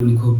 উনি খুব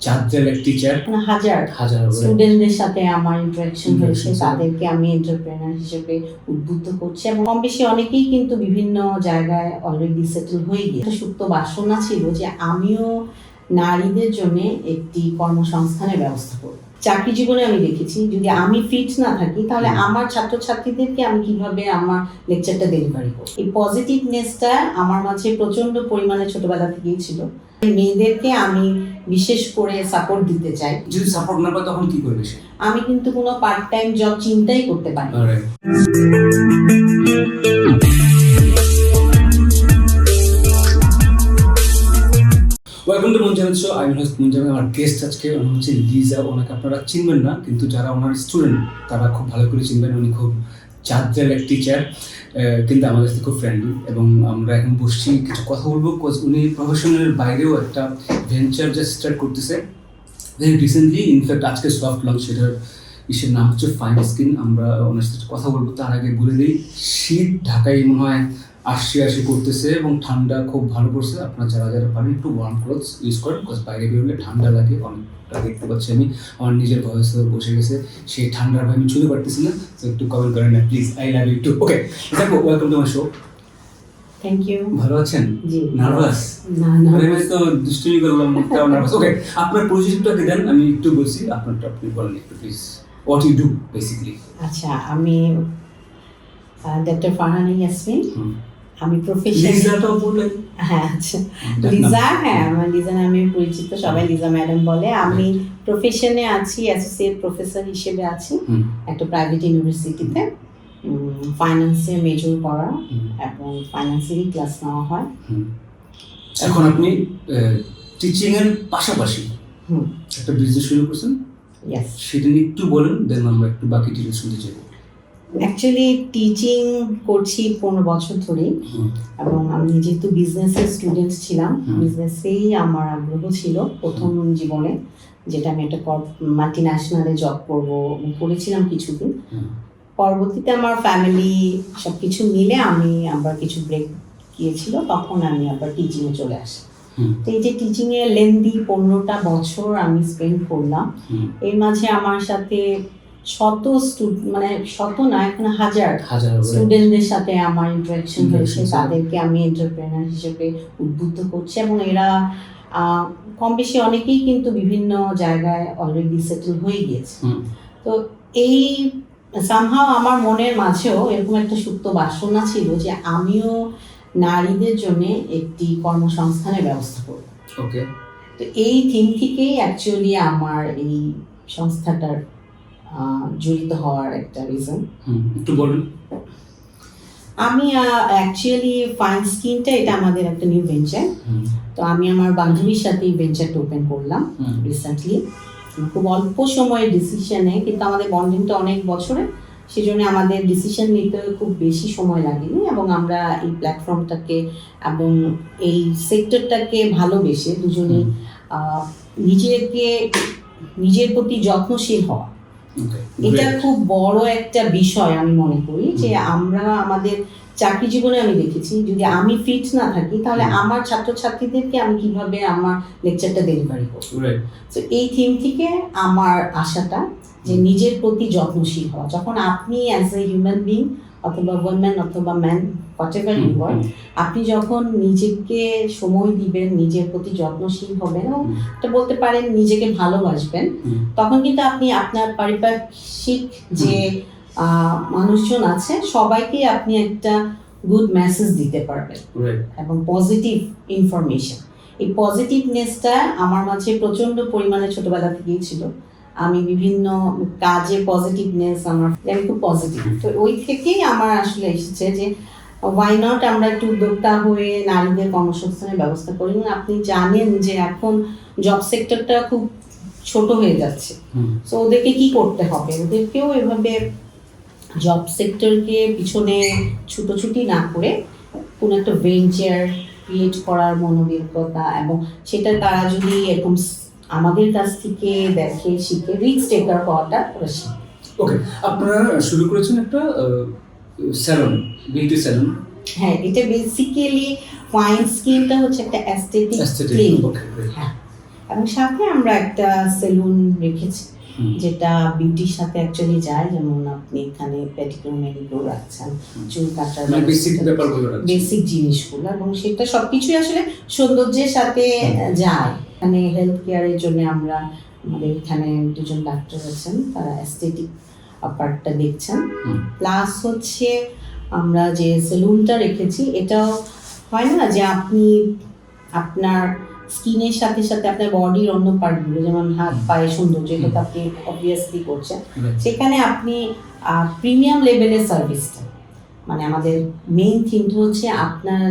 চাঁদের এক টিচার হাজার। হাজার স্টুডেন্টদের সাথে আমার ইন্টারাকশন হয়েছে তাদেরকে আমি এন্টারপ্রেনার হিসেবে উদ্বুদ্ধ করছি এবং কম বেশি অনেকেই কিন্তু বিভিন্ন জায়গায় অলরেডি সেটেল হয়ে গিয়ে সুপ্ত বাসনা ছিল যে আমিও নারীদের জন্য একটি কর্মসংস্থানের ব্যবস্থা করব। চাকরি জীবনে আমি দেখেছি যদি আমি ফিট না থাকি তাহলে। আমার ছাত্রছাত্রীদেরকে আমি কীভাবে আমার লেকচারটা ডেলিভারি করব? এই পজিটিভনেসটা আমার মাঝে প্রচণ্ড পরিমাণে ছোটবেলা থেকেই ছিল। মেয়েদেরকে আমি বিশেষ করে সাপোর্ট দিতে চাই। যদি সাপোর্ট না পায় তখন কি করবে আমি কিন্তু কোনো পার্ট টাইম জব চিন্তাই করতে পারি ওয়েলকাম টু শো আমি আমার গেস্ট আজকে উনি হচ্ছে লিজা ওনাকে আপনারা চিনবেন না কিন্তু যারা ওনার স্টুডেন্ট তারা খুব ভালো করে চিনবেন। উনি খুব চাঁদের এক টিচার কিন্তু আমাদের সাথে খুব ফ্রেন্ডলি এবং আমরা এখন বসছি, কিছু কথা বলব, 'cause উনি প্রফেশনের বাইরেও একটা ভেঞ্চার যা স্টার্ট করতেছে। রিসেন্টলি ইনফ্যাক্ট আজকে সফট লঞ্চ সেটার ইসের নাম হচ্ছে ফাইন স্কিন আমরা ওনার সাথে কথা বলব, তার আগে বলে দিই, শীত ঢাকায় মনে হয় আসছে আসে করতেছে এবং ঠান্ডা খুব ভালো পড়ছে। আপনারা যারা যারা পারেন একটু ওয়ার্ম ক্লোথস ইউজ করেন বিকজ বাইরে বেরোলে ঠান্ডা লাগে অনেকটা দেখতে পাচ্ছি আমি। আমার নিজের ভয়েস বসে গেছে সেই ঠান্ডার ভয় আমি ছুঁতে পারতেছি না তো একটু কমেন্ট করেন না please I love you too okay দেখো welcome to my show thank you ভালো আছেন? জি। নার্ভাস না না আমি তো দুষ্টুমি করলাম মুখটাও নার্ভাস ওকে আপনার পরিচিতিটাকে দেন? আমি একটু বলছি আপনারটা আপনি বলেন একটু please what you do basically আচ্ছা আমি ডক্টর ফারহানা ইয়াসমিন। আমি প্রফেশন লিজাটাও বললেন হ্যাঁ আচ্ছা। লিজা হ্যাঁ আমার লিজা নামে পরিচিত সবাই লিজা ম্যাডাম বলে। আমি প্রফেশনে আছি অ্যাসোসিয়েট প্রফেসর হিসেবে আছি একটা প্রাইভেট ইউনিভার্সিটিতে ফাইন্যান্সে মেজর করা হুম, এবং ফাইন্যান্সেরই ক্লাস নেওয়া হয়। হুম। এখন আপনি টিচিং এর পাশাপাশি হুম। একটা বিজনেস শুরু করছেন। ইয়েস সেটা নিয়ে একটু বলেন দেন আমরা একটু বাকি ডিটেলস শুনতে চাইব। অ্যাকচুয়ালি টিচিং করছি পনেরো বছর ধরেই হুম, এবং আমি যেহেতু বিজনেসের স্টুডেন্ট ছিলাম বিজনেসেই আমার আগ্রহ ছিল প্রথম জীবনে যেটা আমি একটা মাল্টি ন্যাশনালে জব করব করেছিলাম কিছুদিন। পরবর্তীতে আমার ফ্যামিলি সব কিছু মিলে আমি আবার কিছু ব্রেক গিয়েছিল তখন আমি আবার টিচিংয়ে চলে আসি। তো এই যে টিচিংয়ে লেন্দি পনেরোটা বছর আমি স্পেন্ড করলাম। এর মাঝে আমার সাথে শত মানে শত না এখন হাজার স্টুডেন্টদের সাথে আমার ইন্টারাকশন হয়েছে তাদেরকে আমি এন্টারপ্রেনার হিসেবে উদ্বুদ্ধ করছি এবং এরা কম বেশি অনেকেই কিন্তু বিভিন্ন জায়গায় অলরেডি সেটেল হয়ে গিয়েছে। তো এই সামহাও আমার মনের মাঝেও এরকম একটা সুপ্ত বাসনা ছিল যে আমিও নারীদের জন্য একটি কর্মসংস্থানের ব্যবস্থা করব। ওকে তো এই থিম থেকেই অ্যাকচুয়ালি আমার এই সংস্থাটার জড়িত হওয়ার একটা রিজন একটু বলুন। আমি অ্যাকচুয়ালি ফাইন স্কিনটা এটা আমাদের একটা নিউ ভেঞ্চার তো আমি আমার বান্ধবীর সাথে এই ভেঞ্চারটা ওপেন করলাম রিসেন্টলি খুব অল্প সময়ের ডিসিশনে কিন্তু আমাদের বন্ডিংটা অনেক বছরে সেই জন্য আমাদের ডিসিশন নিতে খুব বেশি সময় লাগেনি এবং আমরা এই প্ল্যাটফর্মটাকে এবং এই সেক্টরটাকে ভালোবেসে দুজনেই আহ, নিজেকে নিজের প্রতি যত্নশীল হওয়া। এটা খুব বড় একটা বিষয় আমি মনে করি যে আমরা আমাদের চাকরি জীবনে আমি দেখেছি যদি আমি ফিট না থাকি তাহলে। আমার ছাত্রছাত্রীদেরকে আমি কীভাবে আমার লেকচারটা ডেলিভারি করব? তো এই থিম থেকে আমার আশাটা যে নিজের প্রতি যত্নশীল হওয়া। যখন আপনি অ্যাজ এ হিউম্যান বিং অথবা ওমেন অথবা man what you are আপনি যখন নিজেকে সময় দিবেন নিজের প্রতি যত্নশীল হবেন এবং এটা বলতে পারেন নিজেকে ভালোবাসবেন তখন কিন্তু আপনি আপনার পারিপার্শ্বিক যে মানুষজন আছে সবাইকে আপনি একটা গুড মেসেজ দিতে পারবেন এবং পজিটিভ ইনফরমেশন এই পজিটিভনেসটা আমার মাঝে প্রচণ্ড পরিমাণে ছোটবেলা থেকেই ছিল। আমি বিভিন্ন কাজে পজিটিভনেস আমার আমি খুব পজিটিভ তো ওই থেকেই আমার আসলে এসেছে যে ওয়াই নট আমরা একটু উদ্যোক্তা হয়ে নারীদের কর্মসংস্থানের ব্যবস্থা করি? আপনি জানেন যে এখন জব সেক্টরটা খুব ছোট হয়ে যাচ্ছে। তো ওদেরকে কি করতে হবে? ওদেরকেও এভাবে জব সেক্টরকে পিছনে ছুটোছুটি না করে কোনো একটা ভেঞ্চার ক্রিয়েট করার মনোবিজ্ঞতা এবং সেটা তারা যদি এরকম আমাদের কাছ থেকে দেখে শিখে রিস্ক টেকার হওয়াটা ওরা শিখে ওকে আপনারা শুরু করেছেন একটা স্যালন বিউটি স্যালন হ্যাঁ এটা বেসিক্যালি ফাইন স্কিনটা হচ্ছে একটা অ্যাস্থেটিক ক্লিনিক হ্যাঁ এবং সাথে আমরা একটা সেলুন রেখেছি যেটা বিউটির সাথে অ্যাকচুয়ালি যায়। যেমন আপনি এখানে পেটিকিউর মেডিকিউর রাখছেন চুল কাটার মানে বেসিক ব্যাপারগুলো। বেসিক জিনিসগুলো এবং সেটা সবকিছুই আসলে সৌন্দর্যের সাথে যায়। মানে হেলথ কেয়ারের জন্য আমরা আমাদের এখানে দুজন ডাক্তার আছেন তারা অ্যাস্থেটিক পার্টটা দেখছেন। প্লাস হচ্ছে আমরা যে সেলুনটা রেখেছি এটাও হয় না যে আপনি আপনার স্কিনের সাথে সাথে আপনার বডির অন্য পার্টগুলো যেমন হাত পায়ে সৌন্দর্য এটা তো আপনি অবভিয়াসলি করছেন। সেখানে আপনি প্রিমিয়াম লেভেলের সার্ভিসটা মানে আমাদের মেইন থিমটা হচ্ছে আপনার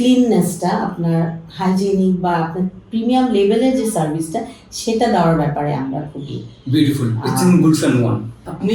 ক্লিননেসটা আপনার হাইজেনিক বা আপনার প্রিমিয়াম লেভেলের যে সার্ভিসটা সেটা দেওয়ার ব্যাপারে আমরা খুবই beautiful it's in good fan one আপনি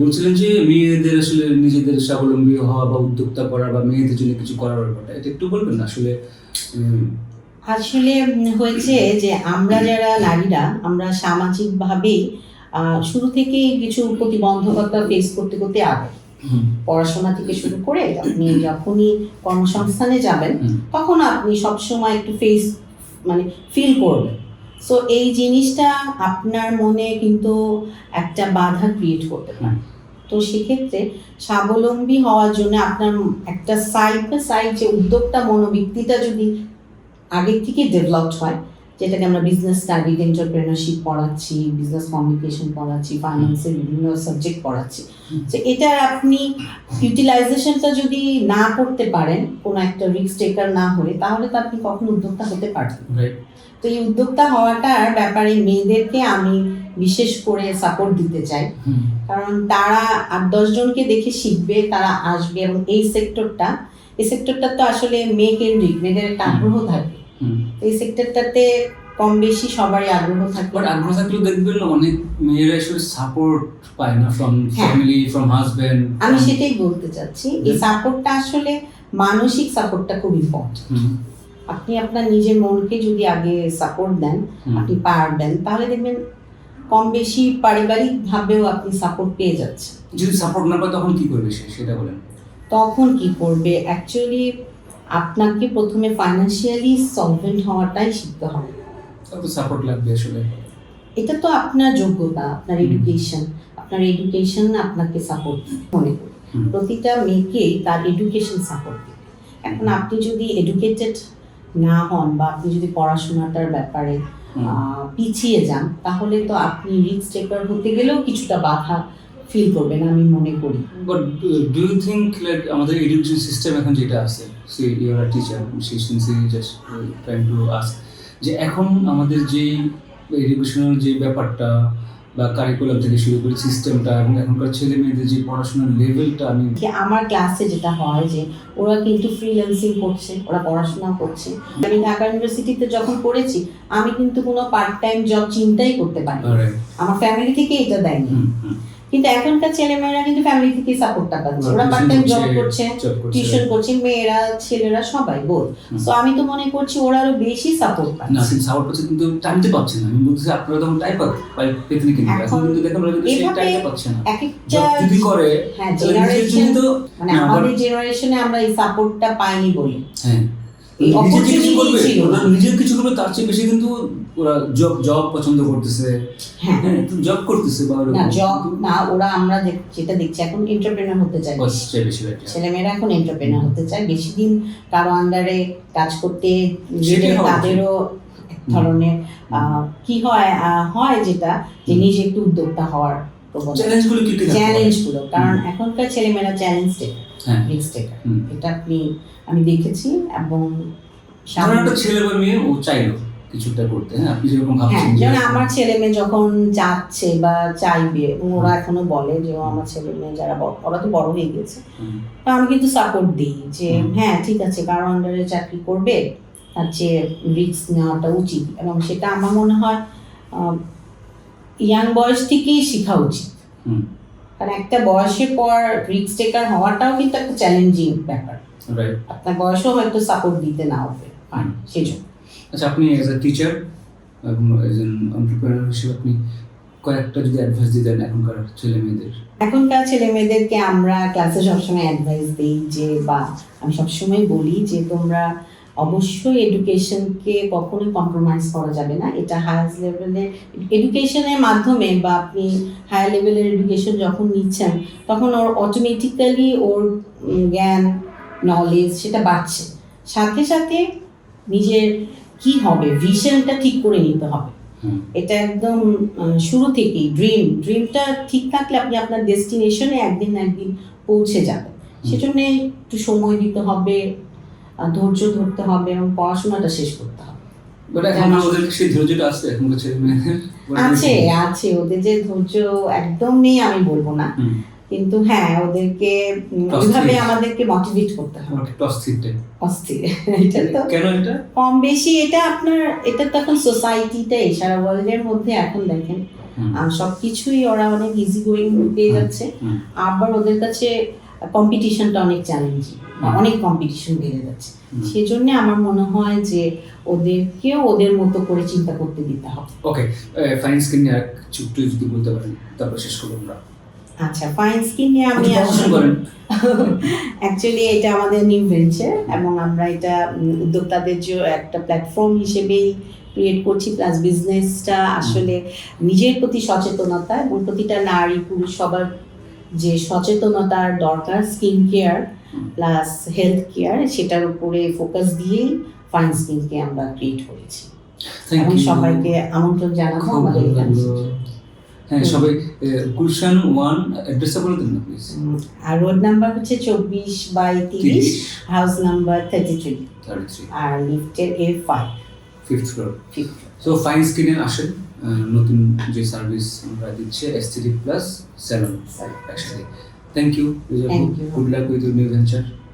বলছিলেন যে মেয়েদের আসলে নিজেদের স্বাবলম্বী হওয়া বা উদ্যোক্তা করা বা মেয়েদের জন্য কিছু করার ব্যাপারটা এটা একটু বলবেন আসলে আসলে হয়েছে যে আমরা যারা নারীরা আমরা সামাজিকভাবেই শুরু থেকে কিছু প্রতিবন্ধকতা ফেস করতে করতে আগে পড়াশোনা থেকে শুরু করে আপনি যখনই কর্মসংস্থানে যাবেন তখন আপনি সবসময় একটু ফেস মানে ফিল করবেন। সো এই জিনিসটা আপনার মনে কিন্তু একটা বাধা ক্রিয়েট করতে পারে। তো সেক্ষেত্রে স্বাবলম্বী হওয়ার জন্য আপনার একটা সাইড বাই সাইড যে উদ্যোক্তা মনোবৃত্তিটা যদি আগের থেকে ডেভেলপড হয় যেটাকে আমরা বিজনেস স্টাডি এন্টারপ্রেনারশিপ পড়াচ্ছি বিজনেস কমিউনিকেশন পড়াচ্ছি ফাইন্যান্সের বিভিন্ন সাবজেক্ট পড়াচ্ছি। তো এটা আপনি ইউটিলাইজেশনটা যদি না করতে পারেন কোনো একটা রিস্ক টেকার না হলে তাহলে তো আপনি কখনো উদ্যোক্তা হতে পারবেন তো এই উদ্যোক্তা হওয়াটার ব্যাপারে মেয়েদেরকে আমি বিশেষ করে সাপোর্ট দিতে চাই। কারণ তারা আট দশজনকে দেখে শিখবে তারা আসবে এবং এই সেক্টরটা এই সেক্টরটা তো আসলে মেয়ে কেন্দ্রিক মেয়েদের একটা। আগ্রহ থাকবে এই সেক্টরটাতে কম বেশি সবারই আগ্রহ থাকবে বাট আগ্রহ থাকলেও দেখবেন অনেক মেয়েরা আসলে সাপোর্ট পায় না ফ্রম। ফ্যামিলি ফ্রম হাজবেন্ড আমি সেটাই বলতে চাচ্ছি এই সাপোর্টটা আসলে মানসিক সাপোর্টটা খুব ইম্পর্টেন্ট আপনি আপনার নিজের মনকে যদি আগে সাপোর্ট দেন আপনি পাওয়ার দেন তাহলে দেখবেন কম বেশি পারিবারিক ভাবেও আপনি সাপোর্ট পেয়ে যাচ্ছেন। যদি সাপোর্ট না পায় তখন কি করবে সেটা বলেন। তখন কি করবে? অ্যাকচুয়ালি আপনাকে প্রথমে ফাইন্যান্সিয়ালি সলভেন্ট হওয়াটাই শিখতে হবে। সাপোর্ট লাগবে আসলে। এটা তো আপনার যোগ্যতা আপনার এডুকেশন আপনার এডুকেশন আপনাকে সাপোর্ট মনে করি প্রতিটা মেয়েকেই তার এডুকেশন সাপোর্ট এখন আপনি যদি এডুকেটেড না হন বা আপনি যদি পড়াশোনাটার ব্যাপারে পিছিয়ে যান তাহলে তো আপনি রিস্ক টেকার হতে গেলেও কিছুটা বাধা ফিল করবেন আমি মনে করি but do you think like আমাদের এডুকেশন সিস্টেম এখন যেটা আছে সে ইউর টিচার সে সিনসি জাস্ট ট্রাইং টু আস্ক যে এখন আমাদের যে এডুকেশনাল যে ব্যাপারটা বা কারিকুলাম থেকে শুরু করে সিস্টেমটা এবং এখনকার ছেলে মেয়েদের যে পড়াশোনার লেভেলটা আমি আমার ক্লাসে যেটা হয় যে ওরা কিন্তু ফ্রিল্যান্সিং করছে ওরা পড়াশোনা করছে আমি ঢাকা ইউনিভার্সিটিতে যখন পড়েছি আমি কিন্তু কোনো পার্ট টাইম জব চিন্তাই করতে পারি. আমার ফ্যামিলি থেকে এটা দেয়নি। কিন্তু এখনকার ছেলেমেয়েরা কিন্তু ফ্যামিলি থেকে সাপোর্টটা পাচ্ছে ওরা পার্ট টাইম জব করছে। টিউশন করছে। মেয়েরা ছেলেরা সবাই বোধ হুম। তো আমি তো মনে করছি ওরা আরও বেশি সাপোর্ট না পাচ্ছে কিন্তু সাপোর্ট পাচ্ছে কিন্তু টাইমতে পাচ্ছে না। আমি বলতেছি আপনারা তখন টাইম পাই পেতে না কিন্তু এখন কিন্তু দেখেন ওরা কিন্তু সেই টাইমটা পাচ্ছে না। এক একটা যদি করে হ্যাঁ জেনারেশন তো মানে আমাদের জেনারেশনে আমরা এই সাপোর্টটা পাইনি বলি। হ্যাঁ। নিজে কিছু করবে? ওরা না। কিছু করবে তার চেয়ে বেশি কিন্তু ওরা জব জব পছন্দ করতেছে। হ্যাঁ। জব করতেছে বা না জব না ওরা আমরা যেটা দেখছি এখন এন্টারপ্রেনার হতে চায়। বাস, বেশি। চেয়ে বেশি right, yeah. ছেলেমেয়েরা এখন এন্টারপ্রেনার হতে চায়। বেশি দিন কারও আন্ডারে কাজ করতে। তাদেরও ধরনের কি হয় হয় যেটা যে নিজে একটু উদ্যোক্তা হওয়ার চ্যালেঞ্জগুলো কি কি চ্যালেঞ্জগুলো কারণ। এখনকার ছেলেমেয়েরা চ্যালেঞ্জ টেকার হ্যাঁ। রিস্ক টেকার এটা আপনি আমি দেখেছি এবং একটা ছেলে বা মেয়ে ও চাইলো কিছুটা করতে হ্যাঁ? আপনি যেরকম হ্যাঁ ভাবছেন যে- যেমন আমার ছেলে মেয়ে যখন চাচ্ছে বা চাইবে ওরা এখনও বলে যে আমার ছেলে মেয়ে যারা ওরা তো বড় হয়ে গেছে। তো আমি কিন্তু সাপোর্ট দিই যে হ্যাঁ ঠিক আছে কারও আন্ডারে চাকরি করবে তার চেয়ে রিস্ক নেওয়াটা উচিত। এবং সেটা আমার মনে হয় ইয়াং বয়স থেকেই শেখা উচিত। কারণ একটা বয়সের পর রিস্ক টেকার হওয়াটাও কিন্তু একটা চ্যালেঞ্জিং ব্যাপার। আপনার বয়সও হয়তো সাপোর্ট দিতে নাও পারে হুম। সেজন্য আচ্ছা আপনি as a teacher and entrepreneur হিসেবে আপনি কয়েকটা যদি অ্যাডভাইস দিতেন এখনকার ছেলে মেয়েদের। এখনকার ছেলে মেয়েদেরকে আমরা ক্লাসে সবসময় অ্যাডভাইস দিই যে বা আমি সবসময় বলি যে তোমরা অবশ্যই এডুকেশনকে কখনোই কম্প্রোমাইজ করা যাবে না। এটা হায়ার লেভেলের এডুকেশনের মাধ্যমে বা আপনি হায়ার লেভেলের এডুকেশন যখন নিচ্ছেন তখন ওর অটোমেটিক্যালি ওর জ্ঞান নলেজ সেটা বাড়ছে। সাথে সাথে নিজের কি হবে ভিশনটা ঠিক করে নিতে হবে। এটা একদম শুরু থেকেই ড্রিম ড্রিমটা ঠিক থাকলে আপনি আপনার ডেস্টিনেশনে একদিন না একদিন পৌঁছে যাবেন। সেজন্য একটু সময় দিতে হবে ধৈর্য ধরতে হবে এবং পড়াশোনাটা শেষ করতে হবে। ওদের আছে আছে ওদের যে ধৈর্য একদম নেই আমি বলব না। কিন্তু হ্যাঁ ওদেরকে ওইভাবে আমাদেরকে মোটিভেট করতে হবে। অস্থির এটা তো কেন এটা? কম বেশি এটা আপনার এটা তো এখন সোসাইটিটাই সারা ওয়ার্ল্ডের মধ্যে এখন দেখেন। সবকিছুই ওরা অনেক ইজি গোয়িং পেয়ে যাচ্ছে। আবার ওদের কাছে কম্পিটিশনটা অনেক চ্যালেঞ্জিং অনেক কম্পিটিশন বেড়ে যাচ্ছে। সেজন্য আমার মনে হয় যে ওদেরকেও ওদের মতো করে চিন্তা করতে দিতে হবে। ওকে ফাইন স্কিন নিয়ে এক ছোট্ট যদি বলতে পারেন তারপর শেষ করব আমরা। আচ্ছা ফাইন স্কিন নিয়ে আমি অ্যাকচুয়ালি এটা আমাদের নিউ ভেঞ্চার এবং আমরা এটা উদ্যোক্তাদের যে একটা প্ল্যাটফর্ম হিসেবেই ক্রিয়েট করছি প্লাস বিজনেসটা আসলে নিজের প্রতি সচেতনতা এবং প্রতিটা নারী পুরুষ সবার যে সচেতনতার দরকার skin care plus health care সেটার উপরে ফোকাস দিয়েই ফাইন স্কিনকে আমরা ক্রিয়েট করেছি। এবং সবাইকে আমন্ত্রণ জানাব আমাদের হ্যাঁ। সবাই গুলশান ওয়ান অ্যাড্রেসটা বলে দিন না প্লিজ আর রোড নাম্বার হচ্ছে চব্বিশ বাই তিরিশ তিরিশ। House number thirty three thirty three আর লিফটের A five fifth floor so fine স্কিনে আসেন নতুন যে সার্ভিস আমরা দিচ্ছে এস্থেটিক প্লাস স্যালন একসাথে thank you. Good luck with your new venture